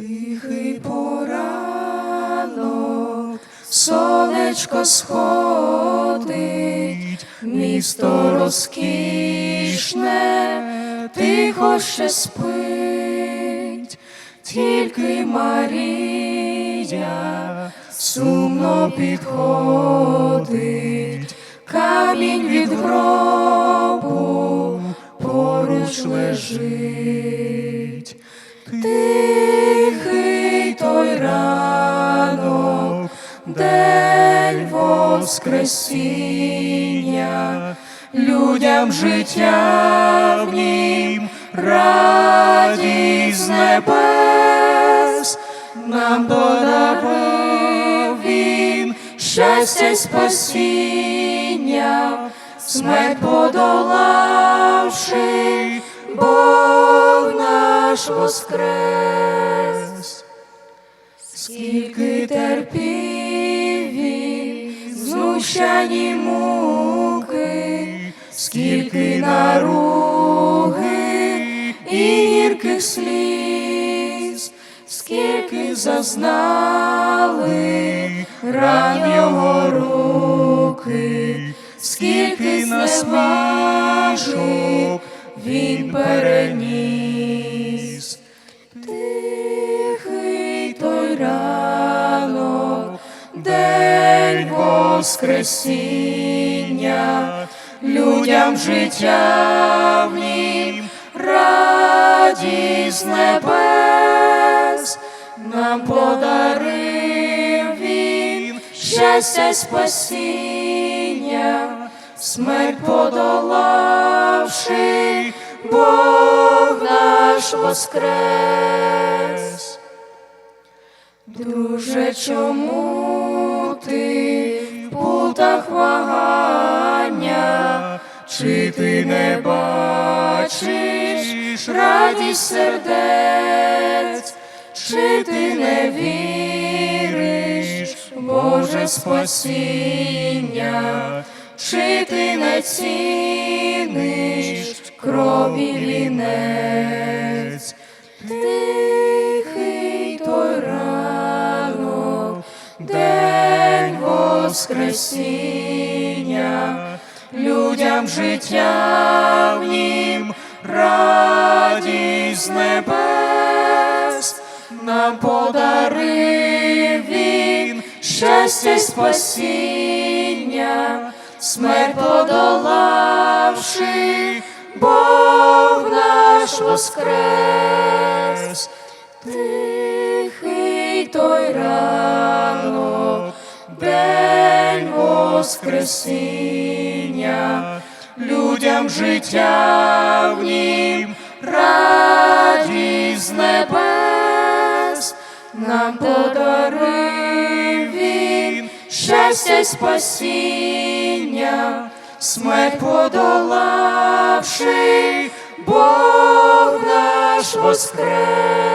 Тихий поранок, сонечко сходить, місто розкішне, тихо ще спить, тільки Марія сумно підходить, камінь від гробу поруч лежить. Той ранок, день Воскресіння, людям життя в нім, радість з небес, нам подарував він щастя спасіння, смерть подолавши, Бог наш воскрес. Скільки терпів він, знущані муки, скільки наруги і гірких сліз, скільки зазнали ран його руки, скільки насмішок він переніс. Воскресіння, людям життя в нім, радість небес, нам подарив він щастя й спасіння, смерть подолавши, Бог наш воскрес. Друже, чому в путах вагання, чи ти не бачиш радість сердець, чи ти не віриш, Боже спасіння, чи ти не ціниш крові вінець? Воскресіння, людям життя в нім, радість небес, нам подарив він щастя й спасіння, смерть подолавши, Бог наш воскрес. Тихий той ранок, день Воскресіння, людям життя в нім, радість небес, нам подарив він щастя й спасіння, смерть подолавши, Бог наш воскрес.